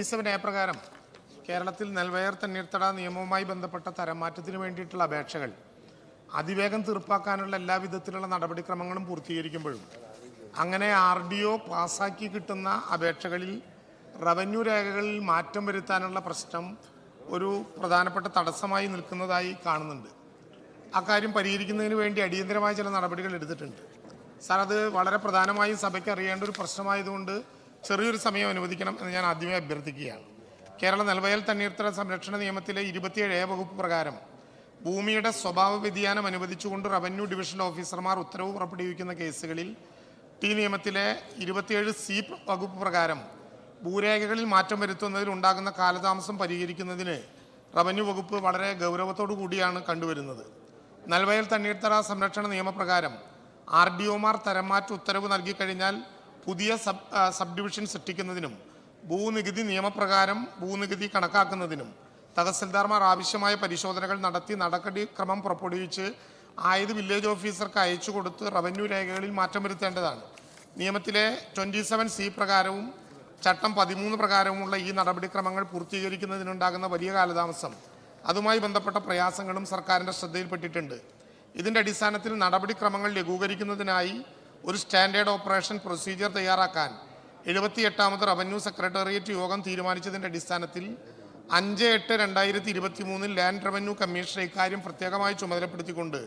Twenty seven A പ്രകാരം കേരളത്തിൽ നെൽവയർ തണ്ണീർത്തട നിയമവുമായി ബന്ധപ്പെട്ട തരംമാറ്റത്തിന് വേണ്ടിയിട്ടുള്ള അപേക്ഷകൾ അതിവേഗം തീർപ്പാക്കാനുള്ള എല്ലാവിധത്തിലുള്ള നടപടിക്രമങ്ങളും പൂർത്തീകരിക്കുമ്പോഴും അങ്ങനെ ആർ ഡി ഒ പാസ്സാക്കി കിട്ടുന്ന അപേക്ഷകളിൽ റവന്യൂ രേഖകളിൽ മാറ്റം വരുത്താനുള്ള പ്രശ്നം ഒരു പ്രധാനപ്പെട്ട തടസ്സമായി നിൽക്കുന്നതായി കാണുന്നുണ്ട്. അക്കാര്യം പരിഹരിക്കുന്നതിന് വേണ്ടി അടിയന്തരമായ ചില നടപടികൾ എടുത്തിട്ടുണ്ട്. സാർ അത് വളരെ പ്രധാനമായും സഭയ്ക്ക് അറിയേണ്ട ഒരു പ്രശ്നമായതുകൊണ്ട് ചെറിയൊരു സമയം അനുവദിക്കണം എന്ന് ഞാൻ ആദ്യമേ അഭ്യർത്ഥിക്കുകയാണ്. കേരള നെൽവയൽ തണ്ണീർത്തട സംരക്ഷണ നിയമത്തിലെ ഇരുപത്തിയേഴ് എ വകുപ്പ് പ്രകാരം ഭൂമിയുടെ സ്വഭാവ വ്യതിയാനം അനുവദിച്ചുകൊണ്ട് റവന്യൂ ഡിവിഷൻ ഓഫീസർമാർ ഉത്തരവ് പുറപ്പെടുവിക്കുന്ന കേസുകളിൽ ടി നിയമത്തിലെ ഇരുപത്തിയേഴ് സി വകുപ്പ് പ്രകാരം ഭൂരേഖകളിൽ മാറ്റം വരുത്തുന്നതിൽ ഉണ്ടാകുന്ന കാലതാമസം പരിഹരിക്കുന്നതിന് റവന്യൂ വകുപ്പ് വളരെ ഗൗരവത്തോടു കൂടിയാണ് കണ്ടുവരുന്നത്. നൽവയൽ തണ്ണീർത്തട സംരക്ഷണ നിയമപ്രകാരം ആർ ഡി ഒമാർ തരംമാറ്റ ഉത്തരവ് നൽകിക്കഴിഞ്ഞാൽ പുതിയ സബ് സബ് ഡിവിഷൻ സൃഷ്ടിക്കുന്നതിനും ഭൂനികുതി നിയമപ്രകാരം ഭൂനികുതി കണക്കാക്കുന്നതിനും തഹസിൽദാർമാർ ആവശ്യമായ പരിശോധനകൾ നടത്തി നടപടി ക്രമം പുറപ്പെടുവിച്ച് ആയത് വില്ലേജ് ഓഫീസർക്ക് അയച്ചു കൊടുത്ത് റവന്യൂ രേഖകളിൽ മാറ്റം വരുത്തേണ്ടതാണ്. നിയമത്തിലെ ട്വന്റി സെവൻ സി പ്രകാരവും ചട്ടം പതിമൂന്ന് പ്രകാരവുമുള്ള ഈ നടപടിക്രമങ്ങൾ പൂർത്തീകരിക്കുന്നതിനുണ്ടാകുന്ന വലിയ കാലതാമസം. അതുമായി ബന്ധപ്പെട്ട പ്രയാസങ്ങളും സർക്കാരിന്റെ ശ്രദ്ധയിൽപ്പെട്ടിട്ടുണ്ട്. ഇതിന്റെ അടിസ്ഥാനത്തിൽ നടപടിക്രമങ്ങൾ ലഘൂകരിക്കുന്നതിനായി ഒരു സ്റ്റാൻഡേർഡ് ഓപ്പറേഷൻ പ്രൊസീജിയർ തയ്യാറാക്കാൻ എഴുപത്തിയെട്ടാമത് റവന്യൂ സെക്രട്ടേറിയറ്റ് യോഗം തീരുമാനിച്ചതിന്റെ അടിസ്ഥാനത്തിൽ അഞ്ച് എട്ട് രണ്ടായിരത്തി ഇരുപത്തി മൂന്നിൽ ലാൻഡ് റവന്യൂ കമ്മീഷണർ ഇക്കാര്യം പ്രത്യേകമായി ചുമതലപ്പെടുത്തിക്കൊണ്ട്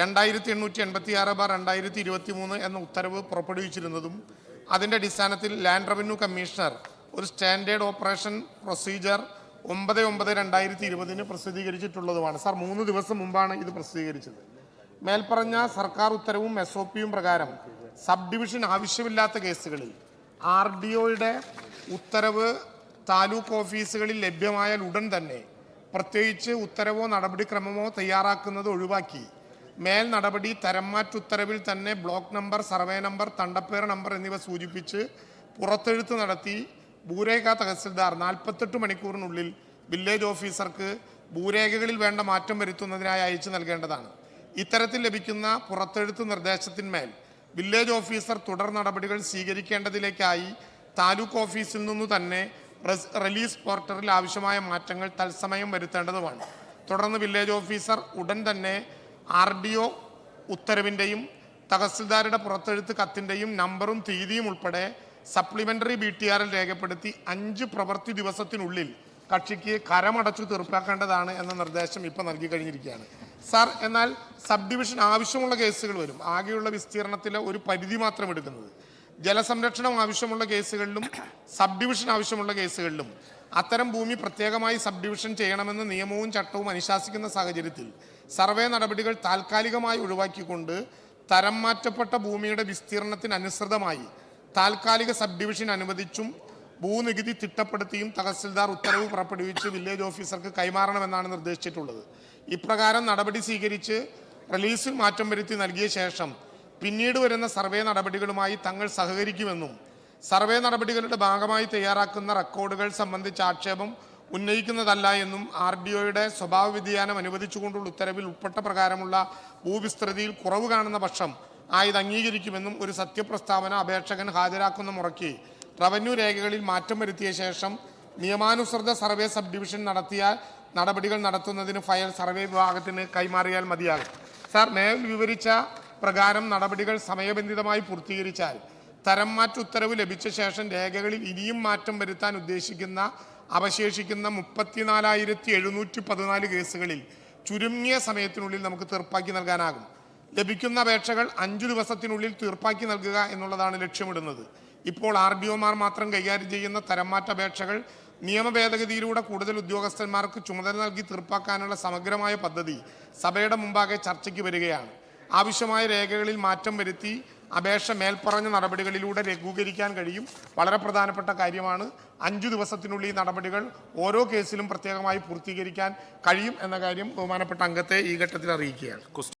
രണ്ടായിരത്തി എണ്ണൂറ്റി എൺപത്തി ആറ് ബാർ രണ്ടായിരത്തി ഇരുപത്തി മൂന്ന് എന്ന ഉത്തരവ് പുറപ്പെടുവിച്ചിരുന്നതും അതിന്റെ അടിസ്ഥാനത്തിൽ ലാൻഡ് റവന്യൂ കമ്മീഷണർ ഒരു സ്റ്റാൻഡേർഡ് ഓപ്പറേഷൻ പ്രൊസീജിയർ ഒമ്പത് ഒമ്പത് രണ്ടായിരത്തി ഇരുപതിന് പ്രസിദ്ധീകരിച്ചിട്ടുള്ളതുമാണ്. സാർ മൂന്ന് ദിവസം മുമ്പാണ് ഇത് പ്രസിദ്ധീകരിച്ചത്. മേൽപ്പറഞ്ഞ സർക്കാർ ഉത്തരവും എസ് ഒ പിയും പ്രകാരം സബ് ഡിവിഷൻ ആവശ്യമില്ലാത്ത കേസുകളിൽ ആർ ഡി ഒയുടെ ഉത്തരവ് താലൂക്ക് ഓഫീസുകളിൽ ലഭ്യമായാൽ ഉടൻ തന്നെ പ്രത്യേകിച്ച് ഉത്തരവോ നടപടിക്രമമോ തയ്യാറാക്കുന്നത് ഒഴിവാക്കി മേൽ നടപടി തരംമാറ്റ ഉത്തരവിൽ തന്നെ ബ്ലോക്ക് നമ്പർ സർവേ നമ്പർ തണ്ടപ്പേർ നമ്പർ എന്നിവ സൂചിപ്പിച്ച് പുറത്തെഴുത്ത് നടത്തി ഭൂരേഖ തഹസിൽദാർ നാൽപ്പത്തെട്ട് മണിക്കൂറിനുള്ളിൽ വില്ലേജ് ഓഫീസർക്ക് ഭൂരേഖകളിൽ വേണ്ട മാറ്റം വരുത്തുന്നതിനായി അയച്ചു നൽകേണ്ടതാണ്. ഇത്തരത്തിൽ ലഭിക്കുന്ന പുറത്തെഴുത്ത് നിർദ്ദേശത്തിന്മേൽ വില്ലേജ് ഓഫീസർ തുടർ നടപടികൾ സ്വീകരിക്കേണ്ടതിലേക്കായി താലൂക്ക് ഓഫീസിൽ നിന്നു തന്നെ റിലീസ് പോർട്ടറിൽ ആവശ്യമായ മാറ്റങ്ങൾ തത്സമയം വരുത്തേണ്ടതുമാണ്. തുടർന്ന് വില്ലേജ് ഓഫീസർ ഉടൻ തന്നെ ആർ ഡി ഒ ഉത്തരവിന്റെയും തഹസിൽദാരുടെ പുറത്തെഴുത്ത് കത്തിന്റെയും നമ്പറും തീയതിയും ഉൾപ്പെടെ സപ്ലിമെന്ററി ബി ടി ആറിൽ രേഖപ്പെടുത്തി അഞ്ച് പ്രവൃത്തി ദിവസത്തിനുള്ളിൽ കക്ഷിക്ക് കരമടച്ചു തീർപ്പാക്കേണ്ടതാണ് എന്ന നിർദ്ദേശം ഇപ്പോൾ നൽകി കഴിഞ്ഞിരിക്കുകയാണ്. സാർ എന്നാൽ സബ് ഡിവിഷൻ ആവശ്യമുള്ള കേസുകൾ വരും. ആകെയുള്ള വിസ്തീർണത്തിലെ ഒരു പരിധി മാത്രം എടുക്കുന്നത്. ജലസംരക്ഷണം ആവശ്യമുള്ള കേസുകളിലും സബ് ഡിവിഷൻ ആവശ്യമുള്ള കേസുകളിലും അത്തരം ഭൂമി പ്രത്യേകമായി സബ് ഡിവിഷൻ ചെയ്യണമെന്ന് നിയമവും ചട്ടവും അനുശാസിക്കുന്ന സാഹചര്യത്തിൽ സർവേ നടപടികൾ താൽക്കാലികമായി ഒഴിവാക്കിക്കൊണ്ട് തരം മാറ്റപ്പെട്ട ഭൂമിയുടെ വിസ്തീർണത്തിനനുസൃതമായി താൽക്കാലിക സബ് ഡിവിഷൻ അനുവദിച്ചും ഭൂനികുതി തിട്ടപ്പെടുത്തിയും തഹസിൽദാർ ഉത്തരവ് പുറപ്പെടുവിച്ച് വില്ലേജ് ഓഫീസർക്ക് കൈമാറണമെന്നാണ് നിർദ്ദേശിച്ചിട്ടുള്ളത്. ഇപ്രകാരം നടപടി സ്വീകരിച്ച് റിലീസിൽ മാറ്റം വരുത്തി നൽകിയ ശേഷം പിന്നീട് വരുന്ന സർവേ നടപടികളുമായി തങ്ങൾ സഹകരിക്കുമെന്നും സർവേ നടപടികളുടെ ഭാഗമായി തയ്യാറാക്കുന്ന റെക്കോർഡുകൾ സംബന്ധിച്ച ആക്ഷേപം ഉന്നയിക്കുന്നതല്ല എന്നും ആർ ഡി ഒയുടെ സ്വഭാവ വ്യതിയാനം അനുവദിച്ചുകൊണ്ടുള്ള ഉത്തരവിൽ ഉൾപ്പെട്ട പ്രകാരമുള്ള ഭൂവിസ്തൃതിയിൽ കുറവ് കാണുന്ന പക്ഷം ആയത് അംഗീകരിക്കുമെന്നും ഒരു സത്യപ്രസ്താവന അപേക്ഷകൻ ഹാജരാക്കുന്ന മുറയ്ക്ക് റവന്യൂ രേഖകളിൽ മാറ്റം വരുത്തിയ ശേഷം നിയമാനുസൃത സർവേ സബ് ഡിവിഷൻ നടത്തിയ നടപടികൾ നടത്തുന്നതിന് ഫയൽ സർവേ വിഭാഗത്തിന് കൈമാറിയാൽ മതിയാകും. സാർ മേൽ വിവരിച്ച പ്രകാരം നടപടികൾ സമയബന്ധിതമായി പൂർത്തീകരിച്ചാൽ തരം മാറ്റ ഉത്തരവ് ലഭിച്ച ശേഷം രേഖകളിൽ ഇനിയും മാറ്റം വരുത്താൻ ഉദ്ദേശിക്കുന്ന അവശേഷിക്കുന്ന മുപ്പത്തിനാലായിരത്തി എഴുന്നൂറ്റി പതിനാല് കേസുകളിൽ ചുരുങ്ങിയ സമയത്തിനുള്ളിൽ നമുക്ക് തീർപ്പാക്കി നൽകാനാകും. ലഭിക്കുന്ന അപേക്ഷകൾ അഞ്ചു ദിവസത്തിനുള്ളിൽ തീർപ്പാക്കി നൽകുക എന്നുള്ളതാണ് ലക്ഷ്യമിടുന്നത്. ഇപ്പോൾ ആർ ഡി ഒമാർ മാത്രം കൈകാര്യം ചെയ്യുന്ന തരംമാറ്റ അപേക്ഷകൾ നിയമ ഭേദഗതിയിലൂടെ കൂടുതൽ ഉദ്യോഗസ്ഥന്മാർക്ക് ചുമതല നൽകി തീർപ്പാക്കാനുള്ള സമഗ്രമായ പദ്ധതി സഭയുടെ മുമ്പാകെ ചർച്ചയ്ക്ക് വരികയാണ്. ആവശ്യമായ രേഖകളിൽ മാറ്റം വരുത്തി അപേക്ഷ മേൽപ്പറഞ്ഞ നടപടികളിലൂടെ ലഘൂകരിക്കാൻ കഴിയും. വളരെ പ്രധാനപ്പെട്ട കാര്യമാണ് അഞ്ചു ദിവസത്തിനുള്ളിൽ ഈ നടപടികൾ ഓരോ കേസിലും പ്രത്യേകമായി പൂർത്തീകരിക്കാൻ കഴിയും എന്ന കാര്യം ബഹുമാനപ്പെട്ട അംഗത്തെ ഈ ഘട്ടത്തിൽ അറിയിക്കുകയാണ്.